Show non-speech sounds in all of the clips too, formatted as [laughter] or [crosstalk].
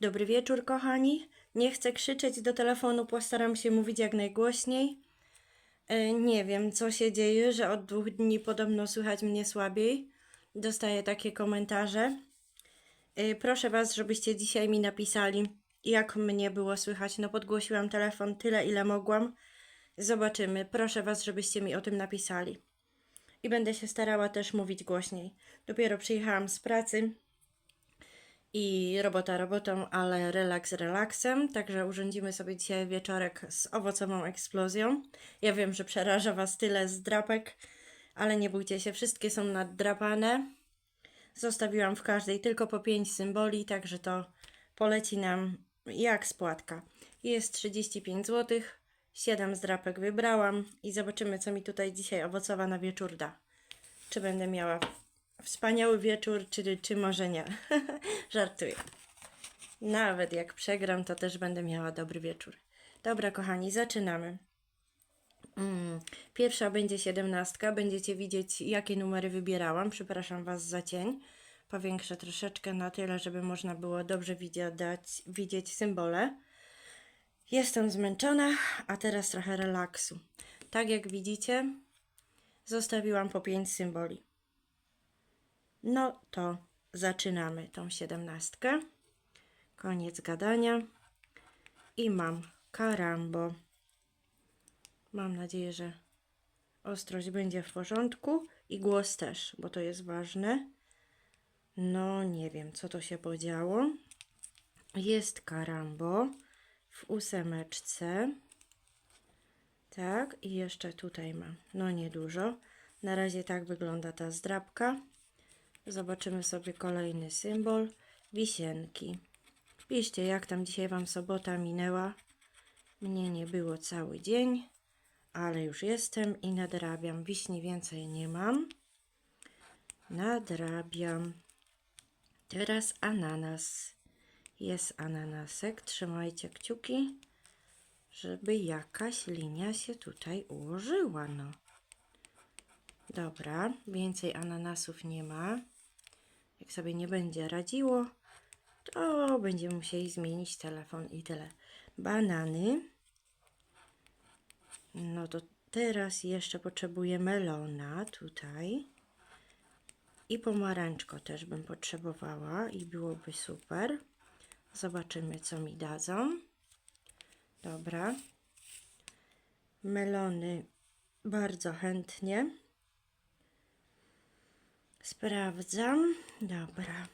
Dobry wieczór, kochani. Nie chcę krzyczeć do telefonu, postaram się mówić jak najgłośniej. E, Nie wiem, co się dzieje, że od dwóch dni podobno słychać mnie słabiej. Dostaję takie komentarze. E, Proszę Was, żebyście dzisiaj mi napisali, jak mnie było słychać. No, podgłosiłam telefon tyle, ile mogłam. Zobaczymy. Proszę Was, żebyście mi o tym napisali. I będę się starała też mówić głośniej. Dopiero przyjechałam z pracy i robota robotą, ale relaks relaksem. Także urządzimy sobie dzisiaj wieczorek z owocową eksplozją. Ja wiem, że przeraża Was tyle zdrapek, ale nie bójcie się, wszystkie są naddrapane. Zostawiłam w każdej tylko po 5 symboli, także to poleci nam jak spłatka. Jest 35 zł, 7 zdrapek wybrałam i zobaczymy, co mi tutaj dzisiaj owocowa na wieczór da. Czy będę miała wspaniały wieczór, czy, czy może nie. [laughs] Żartuję. Nawet jak przegram, to też będę miała dobry wieczór. Dobra, kochani, zaczynamy. Mm, Pierwsza będzie siedemnastka. Będziecie widzieć, jakie numery wybierałam. Przepraszam Was za cień. Powiększę troszeczkę na tyle, żeby można było dobrze widzieć, widzieć symbole. Jestem zmęczona, a teraz trochę relaksu. Tak jak widzicie, zostawiłam po 5 symboli. No to zaczynamy tą siedemnastkę. Koniec gadania. I mam karambo. Mam nadzieję, że ostrość będzie w porządku i głos też, bo to jest ważne. No, nie wiem, co to się podziało. Jest karambo w ósemeczce. Tak, i jeszcze tutaj mam. No, niedużo. Na razie tak wygląda ta zdrabka. Zobaczymy sobie kolejny symbol. Wisienki. Piszcie, jak tam dzisiaj Wam sobota minęła. Mnie nie było cały dzień, ale już jestem i nadrabiam. Wiśni więcej nie mam. Nadrabiam. Teraz ananas. Jest ananasek. Trzymajcie kciuki, żeby jakaś linia się tutaj ułożyła. No. Dobra, więcej ananasów nie ma. Jak sobie nie będzie radziło, to będziemy musieli zmienić telefon i tyle. Banany. No to teraz jeszcze potrzebuję melona tutaj. I pomarańczko też bym potrzebowała i byłoby super. Zobaczymy, co mi dadzą. Dobra. Melony bardzo chętnie. Sprawdzam. Dobra.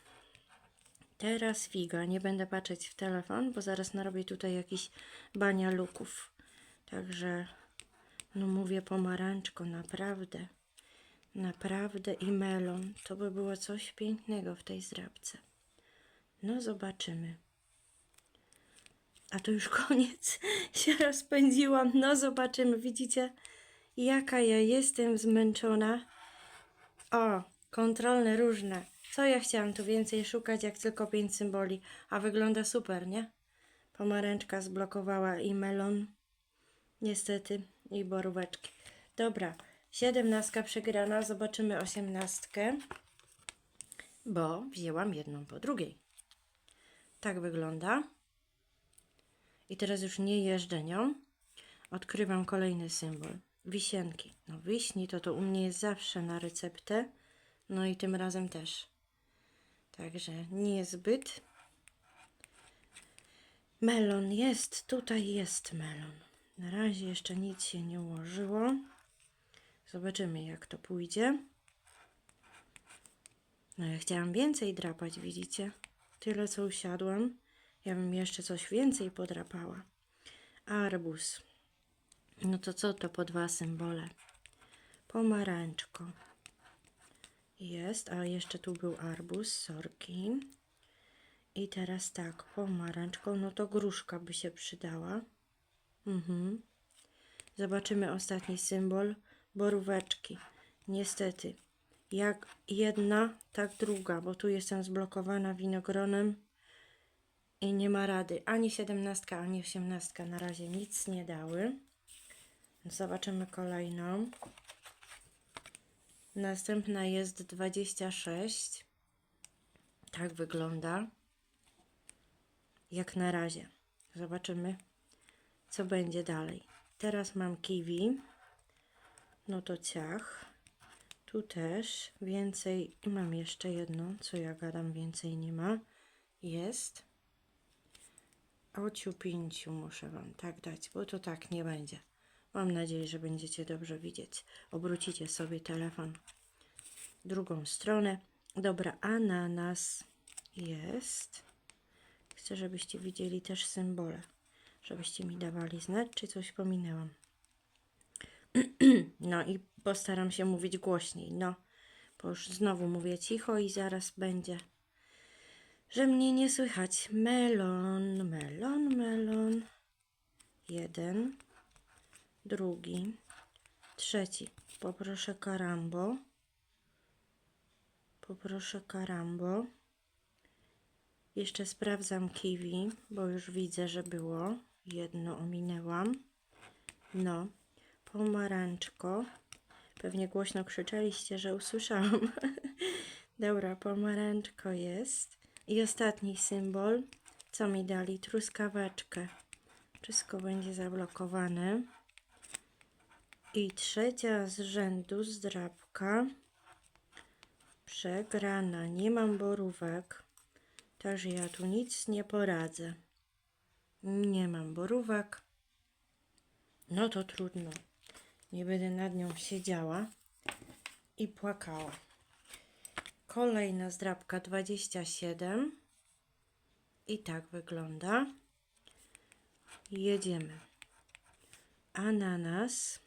Teraz figa. Nie będę patrzeć w telefon, bo zaraz narobię tutaj jakiś bania luków. Także, no mówię pomarańczko, naprawdę. Naprawdę i melon. To by było coś pięknego w tej zdrabce. No zobaczymy. A to już [laughs] koniec. Się rozpędziłam. No zobaczymy. Widzicie, jaka ja jestem zmęczona. O, kontrolne różne. Co ja chciałam tu więcej szukać, jak tylko pięć symboli. A wygląda super, nie? Pomarańczka zblokowała i melon. Niestety. I boróweczki. Dobra. Siedemnastka przegrana. Zobaczymy osiemnastkę. Bo wzięłam jedną po drugiej. Tak wygląda. I teraz już nie jeżdżę nią. Odkrywam kolejny symbol. Wisienki. No wiśni to to u mnie jest zawsze na receptę. No i tym razem też. Także niezbyt. Melon jest. Tutaj jest melon. Na razie jeszcze nic się nie ułożyło. Zobaczymy jak to pójdzie. No ja chciałam więcej drapać, widzicie? Tyle co usiadłam. Ja bym jeszcze coś więcej podrapała. Arbuz. No to co to po dwa symbole? Pomarańczko. Jest, a jeszcze tu był arbuz, sorki. I teraz tak, pomarańczką, no to gruszka by się przydała. Mhm. Zobaczymy ostatni symbol, boróweczki. Niestety, jak jedna, tak druga, bo tu jestem zblokowana winogronem i nie ma rady. Ani 17, ani 18 na razie nic nie dały. Zobaczymy kolejną. Następna jest 26. Tak wygląda. jak na razie. Zobaczymy, co będzie dalej. Teraz mam kiwi. No to ciach. Tu też więcej. I mam jeszcze jedno, co ja gadam, więcej nie ma. Jest. Ociu pięciu muszę Wam tak dać, bo to tak nie będzie. Mam nadzieję, że będziecie dobrze widzieć. Obrócicie sobie telefon drugą stronę. Dobra, ananas jest. Chcę, żebyście widzieli też symbole. Żebyście mi dawali znać, czy coś pominęłam. [clears throat] No i postaram się mówić głośniej. No, bo już znowu mówię cicho i zaraz będzie, że mnie nie słychać. Melon, melon, melon. Jeden, drugi, trzeci. Poproszę karambo. Poproszę karambo. Jeszcze sprawdzam kiwi, bo już widzę, że było. Jedno ominęłam. No, pomarańczko. Pewnie głośno krzyczeliście, że usłyszałam. [laughs] Dobra, pomarańczko jest. I ostatni symbol. Co mi dali? Truskaweczkę. Wszystko będzie zablokowane. I trzecia z rzędu zdrabka. Przegrana. Nie mam borówek. Także ja tu nic nie poradzę. Nie mam borówek. No to trudno. Nie będę nad nią siedziała i płakała. Kolejna zdrabka 27. I tak wygląda. Jedziemy. Ananas.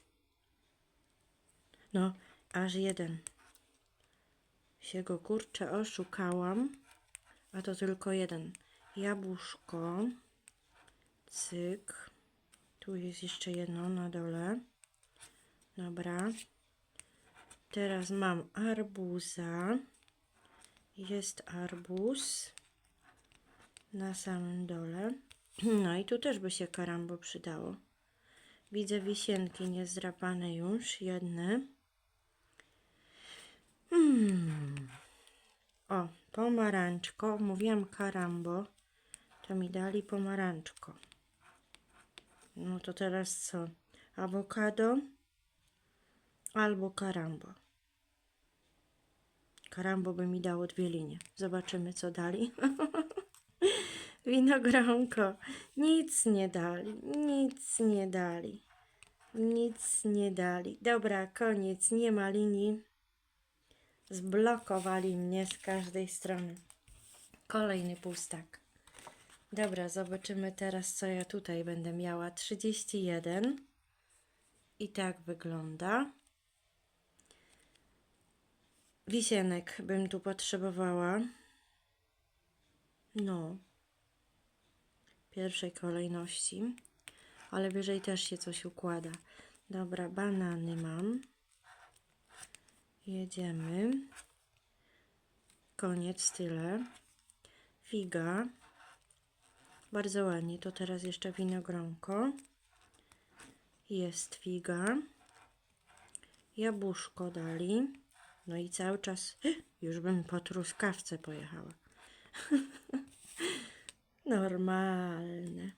No, aż jeden. Się go kurczę oszukałam. A to tylko jeden. Jabłuszko. Cyk. Tu jest jeszcze jedno na dole. Dobra. Teraz mam arbuza. Jest arbuz. Na samym dole. [clears throat] No i tu też by się karambo przydało. Widzę wisienki niezdrapane już. Jedne. Hmm. O, pomarańczko. Mówiłam karambo. To mi dali pomarańczko. No to teraz co? Awokado albo karambo. Karambo by mi dało dwie linie. Zobaczymy, co dali. [laughs] Winogronko. Nic nie dali. Nic nie dali. Nic nie dali. Dobra, koniec. Nie ma linii. Zblokowali mnie z każdej strony. Kolejny pustak. Dobra, zobaczymy teraz, co ja tutaj będę miała. 31. I tak wygląda. Wisienek bym tu potrzebowała. No. Pierwszej kolejności. Ale wyżej też się coś układa. Dobra, banany mam. Jedziemy. Koniec, tyle. Figa. Bardzo ładnie. To teraz jeszcze winogronko. Jest figa. Jabłuszko dali. No i cały czas już bym po truskawce pojechała. [laughs] Normalne.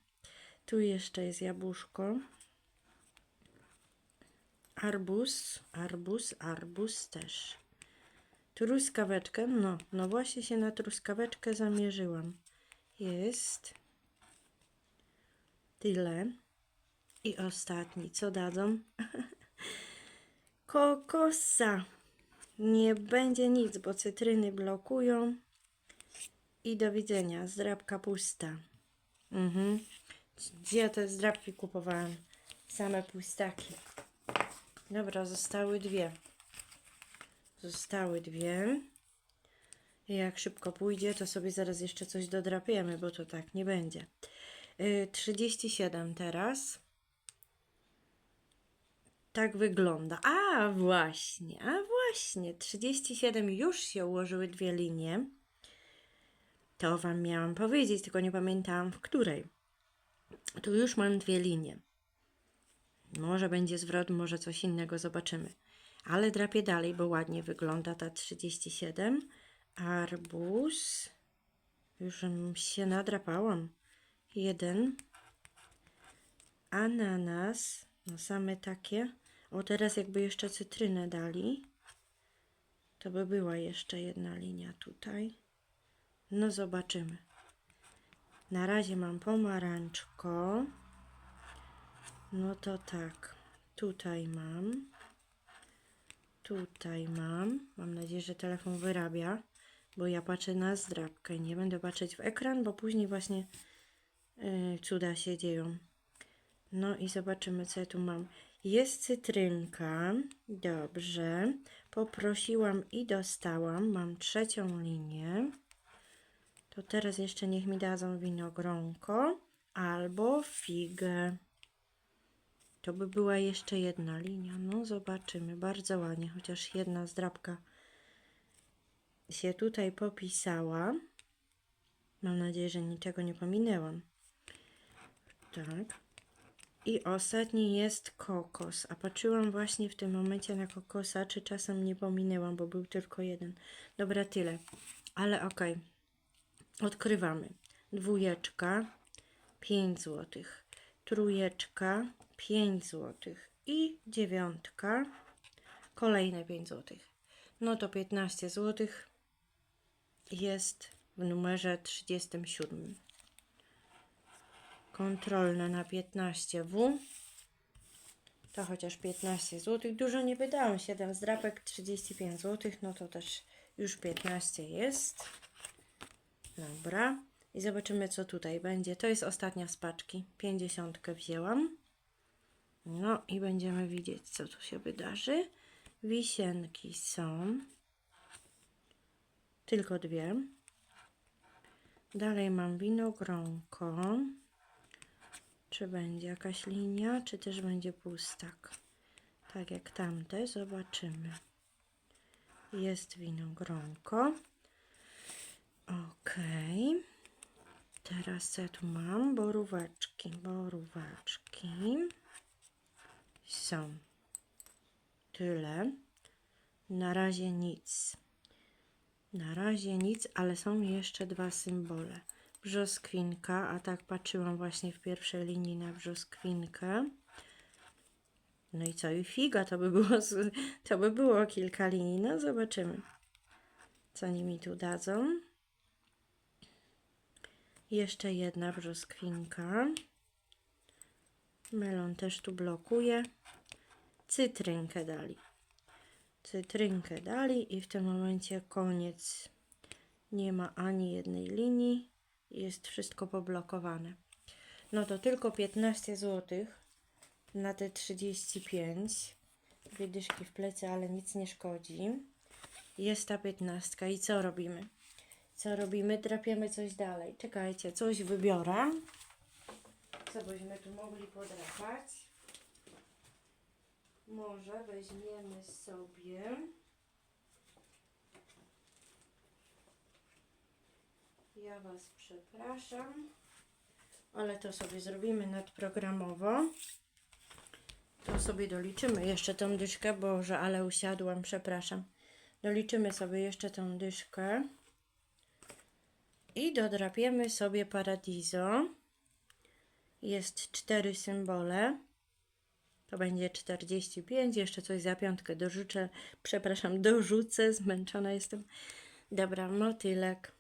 Tu jeszcze jest jabłuszko. Arbuz, arbuz, arbuz też. Truskaweczkę, no, no właśnie się na truskaweczkę zamierzyłam. Jest tyle. I ostatni, co dadzą? [laughs] Kokosa. Nie będzie nic, bo cytryny blokują. I do widzenia. Zdrabka pusta. Mhm. Gdzie ja te zdrabki kupowałam? Same pustaki. Dobra, zostały dwie. Zostały dwie. Jak szybko pójdzie, to sobie zaraz jeszcze coś dodrapiemy, bo to tak nie będzie. Y, 37 teraz. Tak wygląda. A właśnie, a właśnie. 37 już się ułożyły dwie linie. To Wam miałam powiedzieć, tylko nie pamiętałam w której. Tu już mam dwie linie. Może będzie zwrot, może coś innego zobaczymy. Ale drapię dalej, bo ładnie wygląda ta 37. Arbuz. Już się nadrapałam. jeden. Ananas. No same takie. O, teraz jakby jeszcze cytrynę dali. To by była jeszcze jedna linia tutaj. No zobaczymy. Na razie mam pomarańczko. No to tak. Tutaj mam. Tutaj mam. Mam nadzieję, że telefon wyrabia, bo ja patrzę na zdrabkę. Nie będę patrzeć w ekran, bo później właśnie yy, cuda się dzieją. No i zobaczymy, co ja tu mam. Jest cytrynka. Dobrze. Poprosiłam i dostałam. Mam trzecią linię. To teraz jeszcze niech mi dadzą winogronko albo figę. To by była jeszcze jedna linia. No zobaczymy. Bardzo ładnie, chociaż jedna zdrabka się tutaj popisała. Mam nadzieję, że niczego nie pominęłam. Tak. I ostatni jest kokos. A patrzyłam właśnie w tym momencie na kokosa, czy czasem nie pominęłam, bo był tylko jeden. Dobra, tyle. Ale okej. Odkrywamy. Dwójeczka, 5 zł. Trójeczka, 5 zł. I dziewiątka, kolejne 5 zł. No to 15 zł jest w numerze 37. Kontrolne na 15W. To chociaż 15 zł. Dużo nie wydałam. 7 zdrapek, 35 zł. No to też już 15 jest. Dobra. I zobaczymy, co tutaj będzie. To jest ostatnia z paczki. 50 wzięłam. No i będziemy widzieć, co tu się wydarzy. Wisienki są. Tylko dwie. Dalej mam winogronko. Czy będzie jakaś linia, czy też będzie pustak? Tak jak tamte, zobaczymy. Jest winogronko. Okej. Teraz ja tu mam? Boróweczki, boróweczki. Są. Tyle. Na razie nic. Na razie nic, ale są jeszcze dwa symbole. Brzoskwinka, a tak patrzyłam właśnie w pierwszej linii na brzoskwinkę. No i co? I figa, to by było, to by było kilka linii. No zobaczymy, co oni mi tu dadzą. Jeszcze jedna brzoskwinka. Melon też tu blokuje. Cytrynkę dali. Cytrynkę dali i w tym momencie koniec. Nie ma ani jednej linii. Jest wszystko poblokowane. No to tylko 15 zł na te 35. Dwie dyszki w plecy, ale nic nie szkodzi. Jest ta 15 i co robimy? Co robimy? Drapiemy coś dalej. Czekajcie, coś wybiorę. Co byśmy tu mogli podrapać? Może weźmiemy sobie. Ja Was przepraszam, ale to sobie zrobimy nadprogramowo. To sobie doliczymy jeszcze tą dyszkę, Boże, ale usiadłam, przepraszam. Doliczymy sobie jeszcze tą dyszkę. I dodrapiemy sobie Paradiso. Jest cztery symbole. To będzie 45. Jeszcze coś za piątkę dorzucę. Przepraszam, dorzucę. Zmęczona jestem. Dobra, motylek.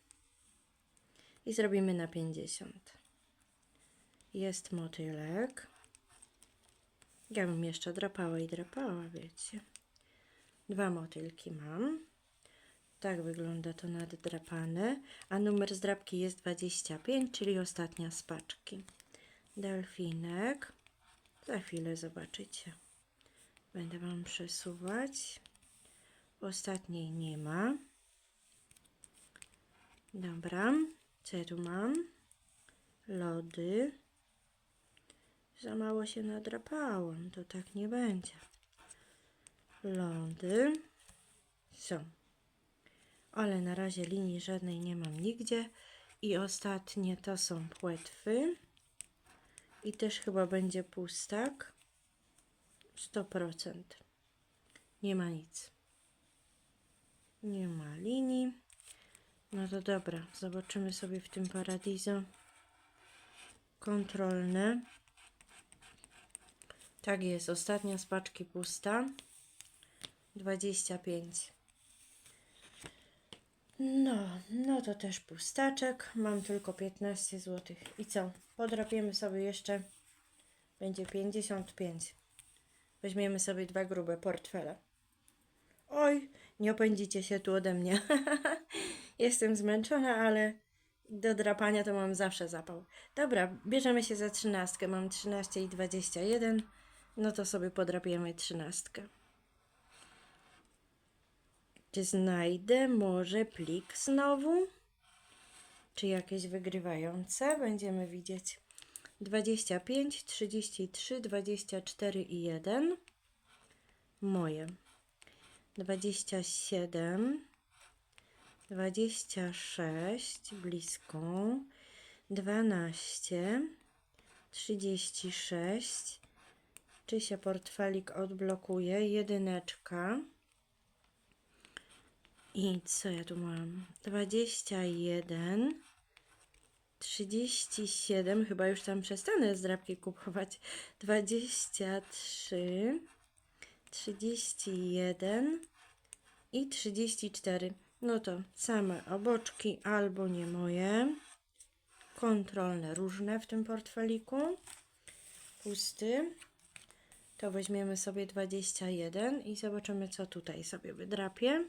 I zrobimy na 50. Jest motylek. Ja bym jeszcze drapała i drapała, wiecie. Dwa motylki mam. Tak wygląda to naddrapane. A numer zdrapki jest 25, czyli ostatnia z paczki. Delfinek. Za chwilę zobaczycie. Będę Wam przesuwać. Ostatniej nie ma. Dobra. Co tu mam? Lody. Za mało się nadrapałam. To tak nie będzie. Lody. Są. Ale na razie linii żadnej nie mam nigdzie. I ostatnie to są płetwy. I też chyba będzie pustak. 100%. Nie ma nic. Nie ma linii. No to dobra, zobaczymy sobie w tym Paradiso. kontrolne. Tak jest, ostatnia z paczki pusta. 25. No, no to też pustaczek. Mam tylko 15 zł. I co? Podrapiemy sobie jeszcze. Będzie 55. Weźmiemy sobie dwa grube portfele. Oj, nie opędzicie się tu ode mnie. [laughs] Jestem zmęczona, ale do drapania to mam zawsze zapał. Dobra, bierzemy się za trzynastkę. Mam 13 i 21. No to sobie podrapiemy trzynastkę. Czy znajdę może plik znowu? Czy jakieś wygrywające? Będziemy widzieć. 25, 33, 24 i 1. Moje. 27, 26, blisko. 12, 36. Czy się portfelik odblokuje? Jedyneczka. I co ja tu mam? 21, 37, chyba już tam przestanę zdrabki kupować. 23, 31 i 34. No to same oboczki albo nie moje. Kontrolne różne w tym portfeliku. Pusty. To weźmiemy sobie 21 i zobaczymy co tutaj sobie wydrapię.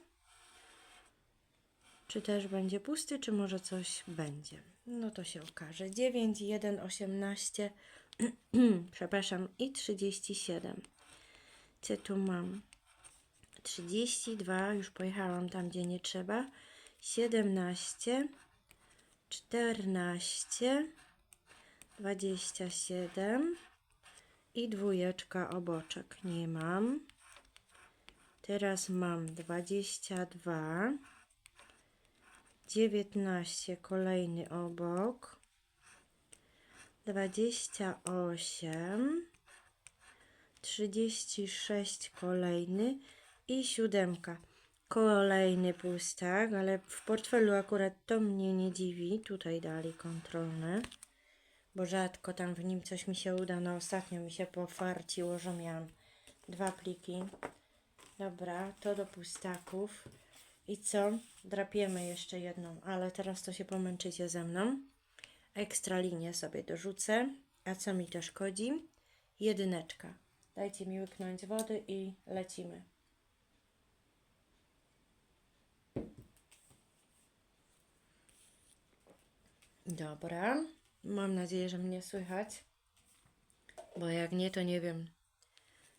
Czy też będzie pusty, czy może coś będzie? No to się okaże. 9, 1, 18, przepraszam, i 37. Co tu mam? 32, już pojechałam tam, gdzie nie trzeba. 17, 14, 27 i dwójeczka oboczek. Nie mam. Teraz mam 22. 19 kolejny obok, 28, 36 kolejny i siódemka. Kolejny pustak, ale w portfelu akurat to mnie nie dziwi. Tutaj dali kontrolne, bo rzadko tam w nim coś mi się uda. No ostatnio mi się pofarciło, że miałam dwa pliki. Dobra, to do pustaków. I co? Drapiemy jeszcze jedną, ale teraz to się pomęczycie ze mną. Ekstra linię sobie dorzucę. A co mi to szkodzi? Jedyneczka. Dajcie mi łyknąć wody i lecimy. Dobra. Mam nadzieję, że mnie słychać. Bo jak nie, to nie wiem,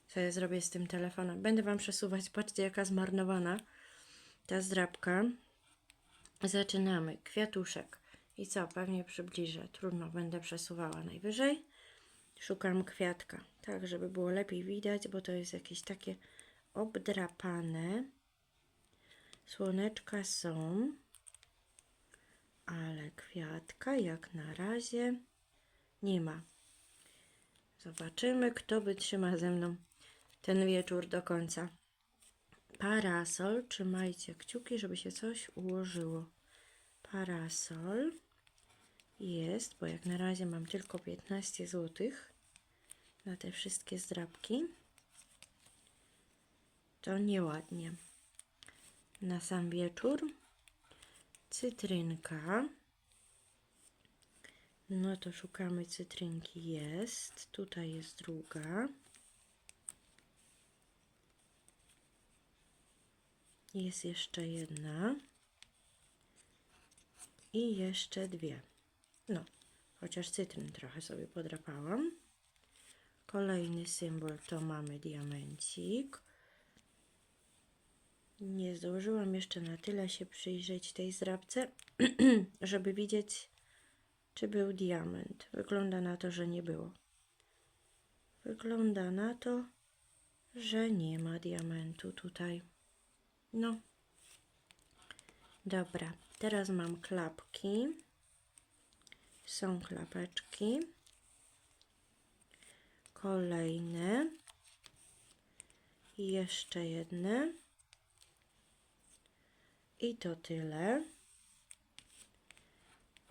co ja zrobię z tym telefonem. Będę Wam przesuwać. Patrzcie, jaka zmarnowana ta zdrabka. Zaczynamy. Kwiatuszek. I co? Pewnie przybliżę. Trudno, będę przesuwała najwyżej. Szukam kwiatka, tak żeby było lepiej widać, bo to jest jakieś takie obdrapane. Słoneczka są, ale kwiatka jak na razie nie ma. Zobaczymy, kto wytrzyma ze mną ten wieczór do końca parasol. Trzymajcie kciuki, żeby się coś ułożyło. Parasol jest, bo jak na razie mam tylko 15 zł na te wszystkie zdrabki. To nieładnie. Na sam wieczór cytrynka. No to szukamy cytrynki. Jest. Tutaj jest druga. Jest jeszcze jedna. I jeszcze dwie. No, chociaż cytryn trochę sobie podrapałam. Kolejny symbol to mamy diamencik. Nie zdążyłam jeszcze na tyle się przyjrzeć tej zrabce, [clears throat] żeby widzieć, czy był diament. Wygląda na to, że nie było. Wygląda na to, że nie ma diamentu tutaj. No. Dobra, teraz mam klapki. Są klapeczki. Kolejne. I jeszcze jedne. I to tyle.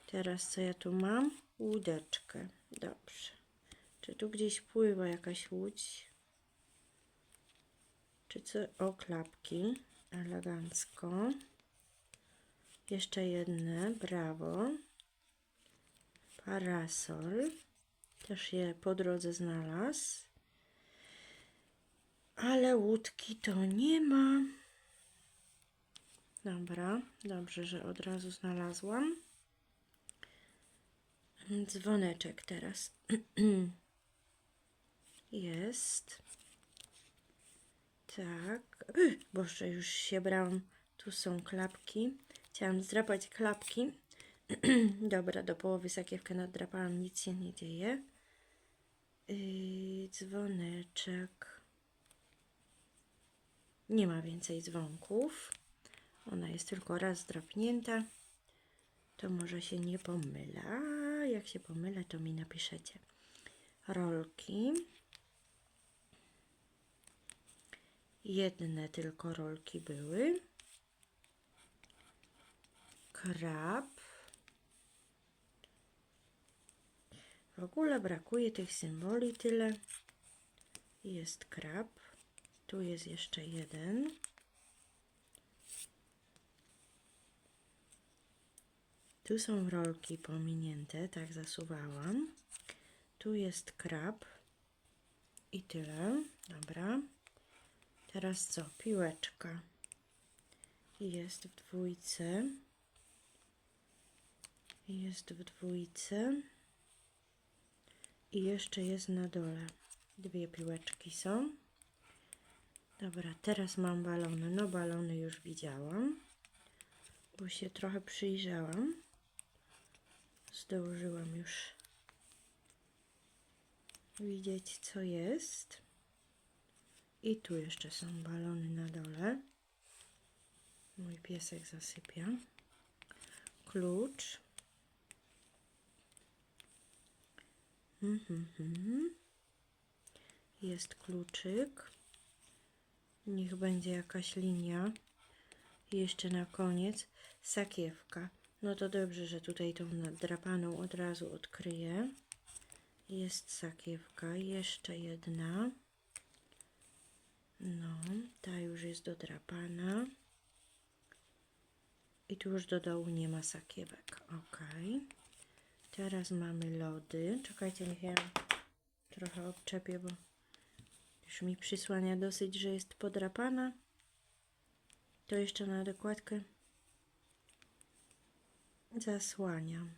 Teraz co ja tu mam? łódeczkę. Dobrze. Czy tu gdzieś pływa jakaś łódź? Czy co? O, klapki. Elegancko. Jeszcze jedne. Brawo. Parasol. Też je po drodze znalazł. Ale łódki to nie ma. Dobra, dobrze, że od razu znalazłam. Dzwoneczek teraz. [clears throat] Jest. Tak. Boże, już się brałam. Tu są klapki. Chciałam zdrapać klapki. [clears throat] Dobra, do połowy sakiewkę nadrapałam, nic się nie dzieje. Yy, dzwoneczek. Nie ma więcej dzwonków. Ona jest tylko raz drapnięta. To może się nie pomylę. A jak się pomylę, to mi napiszecie. Rolki. Jedne tylko rolki były. Krab. W ogóle brakuje tych symboli tyle. Jest krab. Tu jest jeszcze jeden. Tu są rolki pominięte, tak zasuwałam. Tu jest krab. I tyle. Dobra. Teraz co? Piłeczka. Jest w dwójce. Jest w dwójce. I jeszcze jest na dole. Dwie piłeczki są. Dobra, teraz mam balony. No balony już widziałam. Bo się trochę przyjrzałam. Zdążyłam już widzieć co jest. I tu jeszcze są balony na dole. Mój piesek zasypia. Klucz. Mhm, mhm. Jest kluczyk. Niech będzie jakaś linia. Jeszcze na koniec sakiewka. No to dobrze, że tutaj tą nadrapaną od razu odkryję. Jest sakiewka. Jeszcze jedna. No, ta już jest dodrapana. I tu już do dołu nie ma sakiewek. Ok. Teraz mamy lody. Czekajcie, niech ja trochę odczepię, bo już mi przysłania dosyć, że jest podrapana. To jeszcze na dokładkę zasłaniam.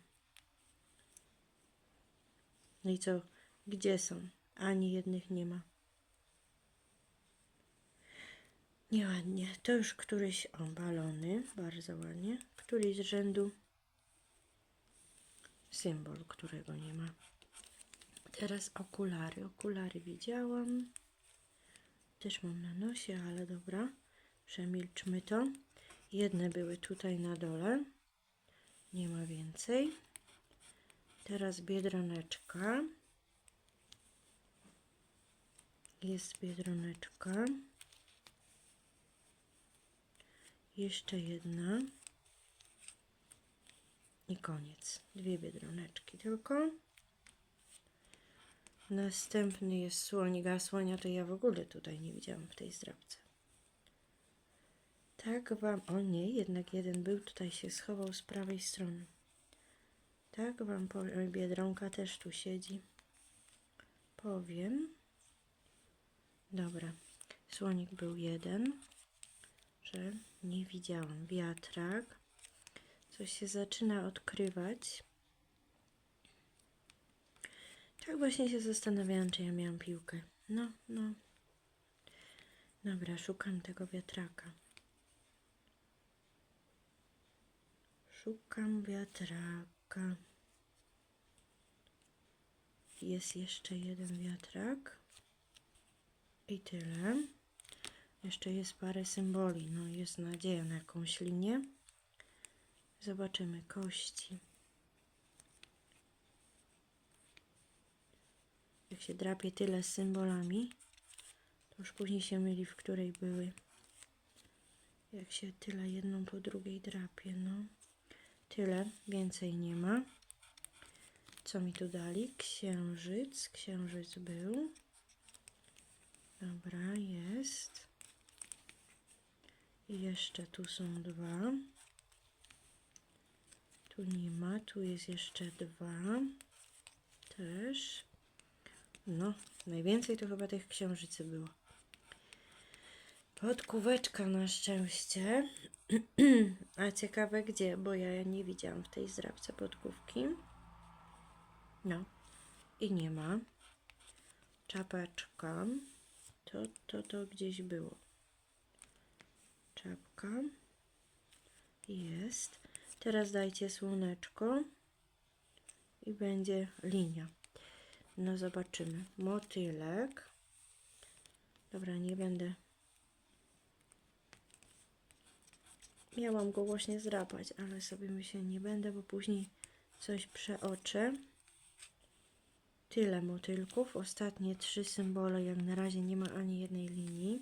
No i co? Gdzie są? Ani jednych nie ma. Nieładnie. To już któryś o balony. Bardzo ładnie. Któryś z rzędu symbol, którego nie ma. Teraz okulary. Okulary widziałam. Też mam na nosie, ale dobra. Przemilczmy to. Jedne były tutaj na dole. Nie ma więcej. Teraz biedroneczka. Jest biedroneczka. Jeszcze jedna. I koniec. Dwie biedroneczki tylko. Następny jest słonik, a słonia to ja w ogóle tutaj nie widziałam w tej zdrabce. Tak wam, o nie, jednak jeden był, tutaj się schował z prawej strony. Tak wam powiem, Biedronka też tu siedzi. Powiem. Dobra, słonik był jeden, że nie widziałam. Wiatrak. Coś się zaczyna odkrywać. Tak właśnie się zastanawiałam, czy ja miałam piłkę. No, no. Dobra, szukam tego wiatraka. Szukam wiatraka. Jest jeszcze jeden wiatrak. I tyle. Jeszcze jest parę symboli. No, jest nadzieja na jakąś linię. Zobaczymy kości. Jak się drapie tyle z symbolami, to już później się myli, w której były. Jak się tyle jedną po drugiej drapie, no. Tyle, więcej nie ma. Co mi tu dali? Księżyc. Księżyc był. Dobra, jest. I jeszcze tu są dwa. Tu nie ma, tu jest jeszcze dwa. Też. No, najwięcej to chyba tych księżycy było. Podkóweczka na szczęście. [clears throat] A ciekawe gdzie, bo ja nie widziałam w tej zdrabce podkówki. No. I nie ma. Czapeczka. To, to, to gdzieś było. Jest. Teraz dajcie słoneczko. I będzie linia. No zobaczymy. Motylek. Dobra, nie będę. Miałam go właśnie zdrapać, ale sobie myślę, nie będę, bo później coś przeoczę. Tyle motylków. Ostatnie trzy symbole, jak na razie nie ma ani jednej linii.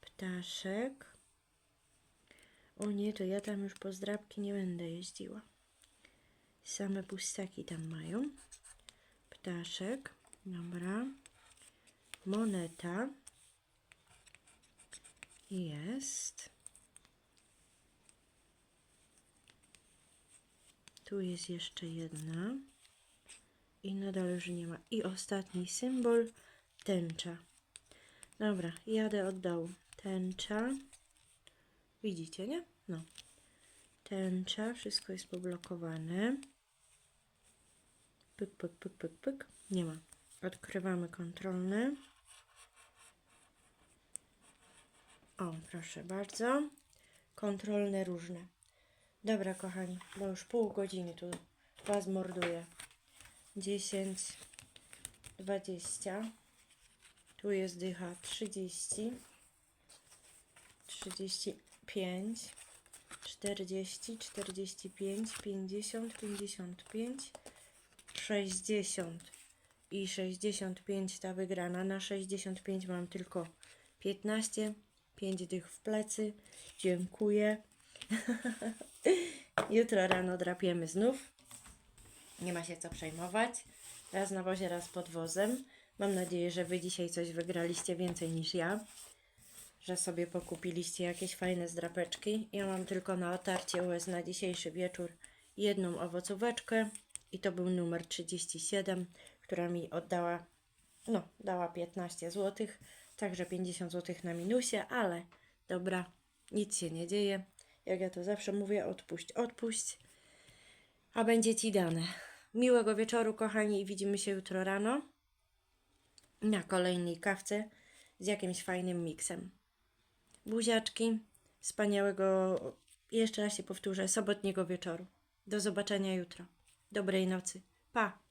Ptaszek. O nie, to ja tam już po zdrabki nie będę jeździła. Same pustaki tam mają. Ptaszek. Dobra. Moneta. Jest. Tu jest jeszcze jedna. I nadal już nie ma. I ostatni symbol. Tęcza. Dobra, jadę od dołu. Tęcza. Widzicie, nie? No. Tęcza. Wszystko jest poblokowane. Pyk, pyk, pyk, pyk, pyk. Nie ma. Odkrywamy kontrolny. O, proszę bardzo. Kontrolne różne. Dobra, kochani, bo już pół godziny tu was morduję. 10, 20. Tu jest dycha 30, 35, 40, 45, 50, 55, 60 i 65 ta wygrana. Na 65 mam tylko 15, 5 dych w plecy. Dziękuję. [laughs] Jutro rano drapiemy znów. Nie ma się co przejmować. Raz na wozie, raz pod wozem. Mam nadzieję, że Wy dzisiaj coś wygraliście więcej niż ja. Że sobie pokupiliście jakieś fajne zdrapeczki. Ja mam tylko na otarcie łez na dzisiejszy wieczór jedną owocóweczkę. I to był numer 37, która mi oddała, no, dała 15 zł. Także 50 zł na minusie, ale dobra, nic się nie dzieje. Jak ja to zawsze mówię, odpuść, odpuść, a będzie Ci dane. Miłego wieczoru, kochani, i widzimy się jutro rano na kolejnej kawce z jakimś fajnym miksem. Buziaczki, wspaniałego, jeszcze raz się powtórzę, sobotniego wieczoru. Do zobaczenia jutro. Dobrej nocy. Pa!